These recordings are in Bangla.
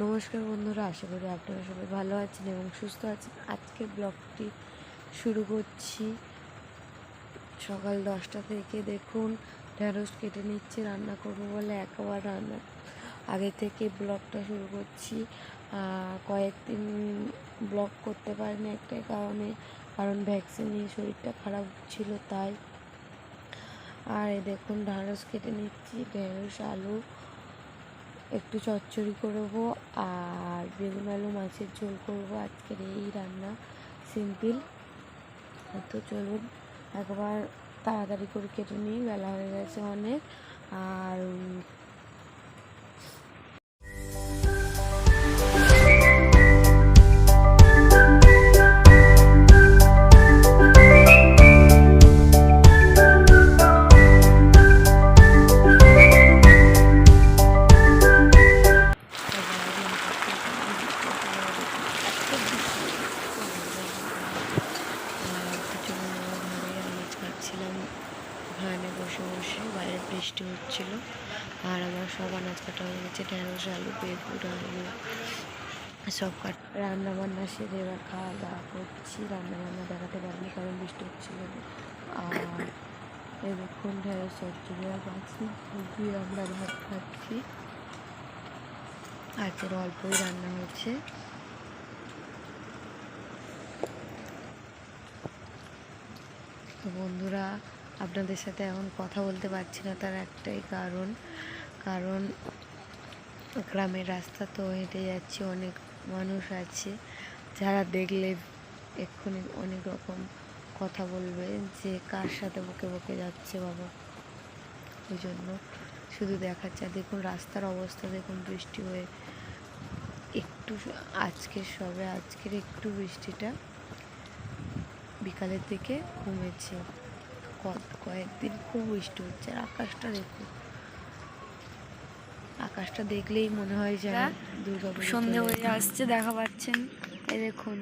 নমস্কার বন্ধুরা, আশা করি আপনারা সবাই ভালো আছেন এবং সুস্থ আছেন। আজকে ব্লগটি শুরু করছি সকাল দশটা থেকে। দেখুন, ঢেঁড়স কেটে নিচ্ছি, রান্না করব বলে একবার রান্না। আগে থেকে ব্লগটা শুরু করছি। কয়েকদিন ব্লগ করতে পারিনি একটাই কারণে, কারণ ভ্যাকসিন নিয়ে শরীরটা খারাপ ছিল তাই। আর দেখুন, ঢেঁড়স কেটে নিচ্ছি, ঢেঁড়স, আলু একটু চচ্চড়ি করব আর বেগুন আলু মাছের ঝোল করব। আজকের এই রান্না সিম্পল তো চলুন, একবার তাড়াতাড়ি করে কেটে নিই, বেলা হয়ে গেছে অনেক। আর বসে, বাইরে বৃষ্টি হচ্ছিল। আর আমার সব আনাজ কাটা হয়ে গেছে, ঢেঁড়স, আলু, বেগুন, আলু, সব কাট। রান্না বান্না সেরে এবার খাওয়া দাওয়া করছি। রান্না বান্না দেখাতে পারিনি, কারণ বৃষ্টি হচ্ছিল। আর এই ঢেঁড়স চচ্চড়ি আর মাছি দিয়ে আমরা ভাত খাচ্ছি। আজকের অল্পই রান্না হয়েছে। বন্ধুরা আপনাদের সাথে এখন কথা বলতে পারছি না, তার একটাই কারণ। কারণ গ্রামের রাস্তা তো হেঁটে যাচ্ছি, অনেক মানুষ আছে, যারা দেখলে এক্ষুনি অনেক রকম কথা বলবে যে কার সাথে বকে বকে যাচ্ছে বাবা। ওই জন্য শুধু দেখাচ্ছে আর দেখুন রাস্তার অবস্থা, দেখুন বৃষ্টি হয়ে একটু আজকের সবে, আজকের একটু বৃষ্টিটা বিকালের দিকে কমেছে। কয়েকদিন খুব বৃষ্টি হচ্ছে আর আকাশটা দেখুন আকাশটা দেখলেই মনে হয় যেন দুর্গা সন্ধে হয়ে আসছে দেখা পাচ্ছেন। এই দেখুন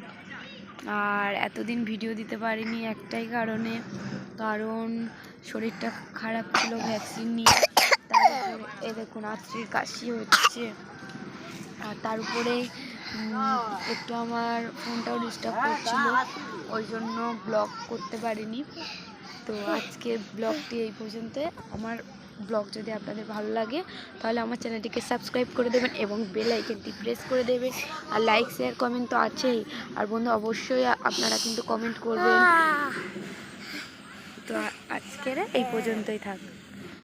আর এতদিন ভিডিও দিতে পারিনি একটাই কারণে কারণ শরীরটা খারাপ ছিল ভ্যাকসিন নিয়ে। তার উপরে এই দেখুন আত্রির কাশি হচ্ছে। আর তার উপরে একটু আমার ফোনটাও ডিস্টার্ব করছিল ওই জন্য ব্লগ করতে পারিনি। তো আজকের ব্লগটি এই পর্যন্ত আমার ব্লগ যদি আপনাদের ভালো লাগে তাহলে আমার চ্যানেলটিকে সাবস্ক্রাইব করে দেবেন এবং বেল আইকনটি প্রেস করে দেবেন। আর লাইক শেয়ার কমেন্ট তো আছেই। আর বন্ধু অবশ্যই আপনারা কিন্তু কমেন্ট করবেন। তো আজকের এই পর্যন্তই থাক।